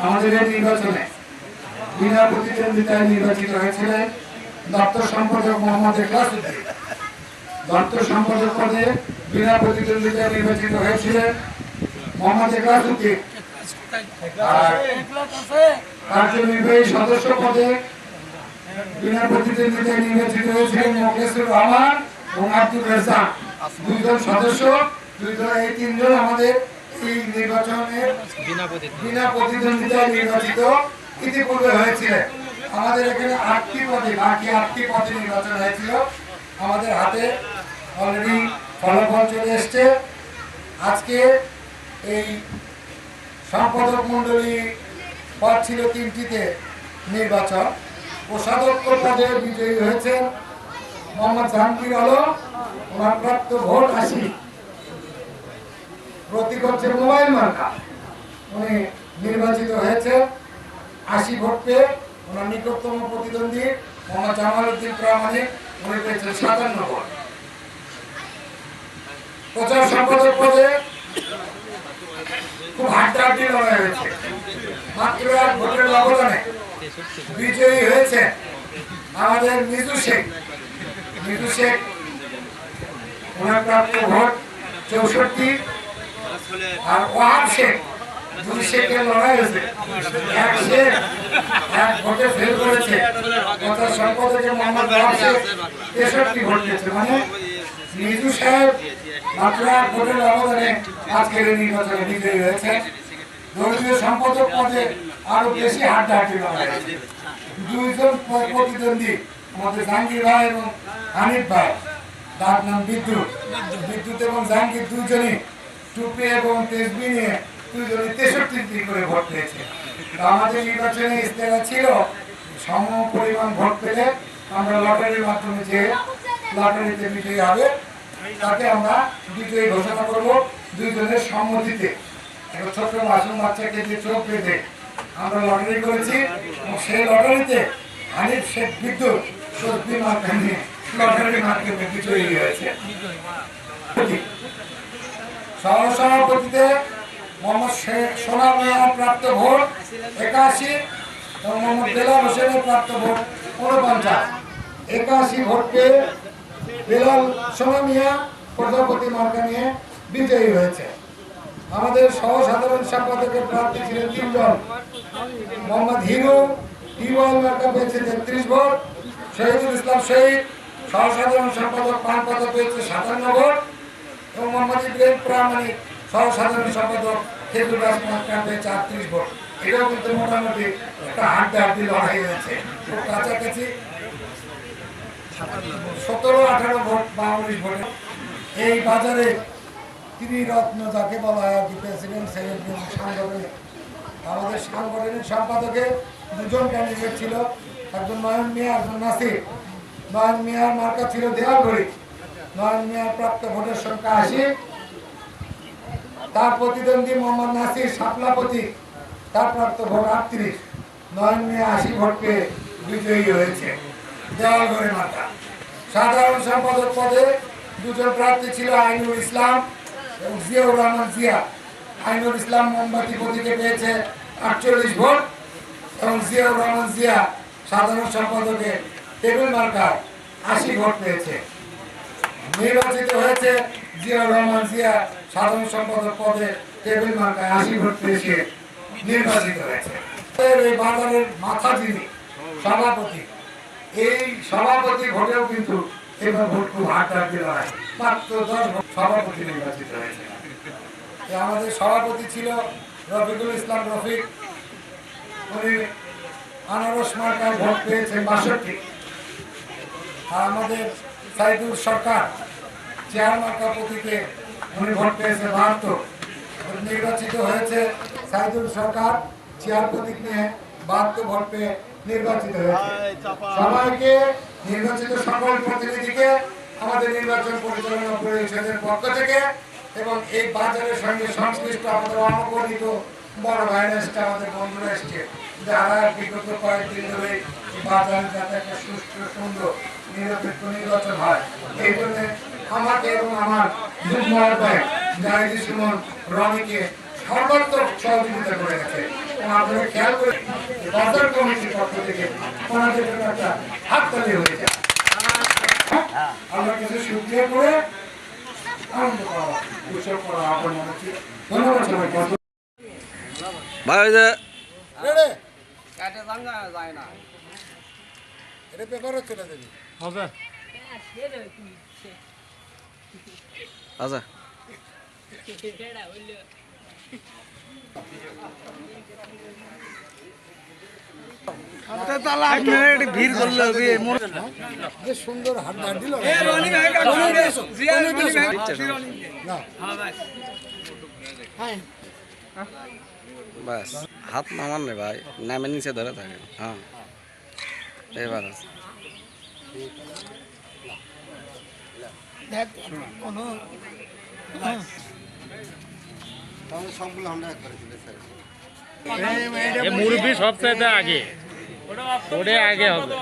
আমাদের এই নির্বাচিত হয়েছিলেন দপ্তর সদস্য পদে বিনা প্রতিদ্বন্দ্বিতায় নির্বাচিত হয়েছিলেন মোখলেসুর রহমান এবং আব্দুল রেজাক দুইজন সদস্য দুইজন এই তিনজন আমাদের এই নির্বাচনের বিনা প্রতিদ্বন্দ্বিতায় নির্বাচিত ইতিপূর্বে হয়েছিলেন আমাদের এখানে আটটি পদে বাকি আটটি পদে নির্বাচন হয়েছিল। আমাদের হাতে অলরেডি ফলাফল চলে এসছে। আজকে এই সম্পাদক মন্ডলী পদ ছিল তিনটিতে নির্বাচন। কোষাধ্যক্ষ পদে বিজয়ী হয়েছেন মোহাম্মদ জাহাঙ্গীর আলম ওনার প্রাপ্ত ভোট আশি। প্রতীক হচ্ছে মোবাইল মার্কা। উনি নির্বাচিত হয়েছে আশি ভোট ওনার নিকটতম প্রতিদ্বন্দ্বী মোহাম্মদ জামাল উদ্দিন প্রামাণিক, উনি পেয়েছেন সাতান্ন ভোট। প্রচার সম্পাদক পদে খুব হাড্ডাহাড্ডি লড়াই হয়েছে। মাত্র এক ভোটের ব্যবধানে বিজয়ী হয়েছে আমাদের মিজু শেখ। মিজু শেখ, ওনার প্রাপ্ত ভোট চৌষট্টি আর ওয়াহাব শেখ দুই শেখের লড়াই হয়েছে। এক শেখ এক ভোটে ফেল করেছে। কথা সম্পাদকের মোহাম্মদ ওয়াহাব শেখ? তেষট্টি ভোট পেয়েছে মানে মিজু সাহেব মাত্র এক ভোটের ব্যবধানে আজকের এই নির্বাচনে বিজয়ী হয়েছে দলীয় সম্পাদক পদে আরও বেশি হাড্ডাহাড্ডি লড়াই দুইজন প্রতিদ্বন্দ্বী আমাদের জাহাঙ্গীর ভাই এবং হানিফ ভাই। তার নাম বিদ্যুৎ। বিদ্যুৎ এবং জাহাঙ্গীর দুজনই টুপি এবং তেজবি নিয়ে দুজনে তেষট্টি করে ভোট পেয়েছে। আমাদের নির্বাচনে ইস্তেহার ছিল, সম পরিমাণ ভোট পেলে আমরা লটারির মাধ্যমে যে লটারিতে বিজয়ী হবে তাকে আমরা বিজয়ী ঘোষণা করব দুইজনের সম্মতিতে। একটা ছোট্ট মাসুম বাচ্চাকে যে চোখ বেঁধে আমরা লটারি করেছি, এবং সেই লটারিতে হানিফ শেখ বিদ্যুৎ সত্যি নিয়ে লটারির মাধ্যমে বিজয়ী হয়েছে। সহসভাপতিতে মোহাম্মদ শেখ সোনা মিয়ার প্রাপ্ত ভোট একাশি মোহাম্মদ বেলাল হোসেনের প্রাপ্ত ভোট উনপঞ্চাশ। একাশি ভোট পেয়ে বেলাল সোনা মিয়া প্রজাপতি মার্কা নিয়ে বিজয়ী হয়েছে। আমাদের সহ সাধারণ সম্পাদকের প্রার্থী ছিলেন তিনজন। মোহাম্মদ হিরু টিওয়াল মার্কা পেয়েছে তেত্রিশ ভোট। শহীদুল ইসলাম শহীদ সহ সাধারণ সম্পাদক পান পেয়েছে সাতান্ন ভোট। এবং মোহাম্মদ প্রামাণিক সহ সাধারণ সম্পাদক খেজুর দাস পেয়েছে আটত্রিশ ভোট। এটাও কিন্তু মোটামুটি একটা হাড্ডা হাড্ডি লড়াই হয়েছে। খুব কাছাকাছি সতেরো, আঠারো ভোট বা উনিশ ভোটে। এই বাজারে ত্রিরত্ন যাকে বলা হয় প্রেসিডেন্ট, সেক্রেটারি আমাদের সাংগঠনিক সম্পাদকে দুজন ক্যান্ডিডেট ছিল, একজন নয়ন মিয়া, একজন নাসির। নয়ন মিয়ার মার্কা ছিল দেওয়ালঘড়ি। নয়ন মিয়ার প্রাপ্ত ভোটের সংখ্যা আশি। তার প্রতিদ্বন্দ্বী মোহাম্মদ নাসির সাপলাপতি তার প্রাপ্ত ভোট আটত্রিশ। নয়ন মিয়া আশি ভোট পেয়ে বিজয়ী হয়েছে। দেওয়ালঘড়ি মার্কা সাধারণ সম্পাদক পদে দুজন প্রার্থী ছিল আইনুল ইসলাম এবং জিয়াউর রহমান জিয়া। আইনুল ইসলাম মোমবাতি প্রতীকে পেয়েছে আটচল্লিশ ভোট এবং জিয়াউর রহমান জিয়া সাধারণ সম্পাদকে টেবিল মার্কার আশি ভোট পেয়েছে। নির্বাচিত হয়েছে জিয়াউর রহমান জিয়া সাধারণ সম্পাদক পদে টেবিল মার্কায় আশি ভোট পেয়েছে, নির্বাচিত হয়েছে। এই বাজারের মাথা যিনি সভাপতি। এই সভাপতি ভোটেও কিন্তু এবার ভোট খুব লড়াই মাত্র দশ সভাপতি নির্বাচিত হয়েছে। আমাদের সভাপতি ছিল রফিকুল ইসলাম রফিক। উনি আনারস মার্কায় ভোট পেয়েছেন বাষট্টি। আর আমাদের সাইদুল সরকার চেয়ার মার্কা প্রতীকে উনি ভোট পেয়েছে বাহাত্তর। নির্বাচিত হয়েছে সাইদুল সরকার নিয়ে ভোট পেয়ে নির্বাচিত হয়েছে। সবাইকে নির্বাচিত সকল প্রতিনিধিকে আমাদের নির্বাচন পরিচালনা পরিষদের পক্ষ থেকে এবং এই বাজারের সঙ্গে সংশ্লিষ্ট আমাদের অনগণিত বড় ভাইরা এসছে, আমাদের বন্ধুরা এসছে। যারা বিগত কয়েকদিন ধরে বাজারে যাতে একটা সুষ্ঠু সুন্দর নিরপেক্ষ নির্বাচন হয় এই জন্য আমাকে এবং আমার যুগ্ম আহ্বায়ক জাহিদি সুমন রনিকে সর্বাত্মক সহযোগিতা করে গেছে। আপনারা খেয়াল করে বাজার কমিটির পক্ষ থেকে ওনাদের জন্য একটা হাততালি হয়ে যায় আমরা কিছু শুকিয়ে করে আনন্দ করা উৎসব করা আহ্বান ধন্যবাদ সবাইকে। ভাই ওই যে রেডে এটা পেপারও চলে আচ্ছা। ভিড় করলে বেশ সুন্দর হাত দিল। বাস হাত নামান রে ভাই নামে নিচে ধরে থাকে। হ্যাঁ। এবার আছে। এ মুরব্বী সবচাইতে আগে। ওটা আগে হবে।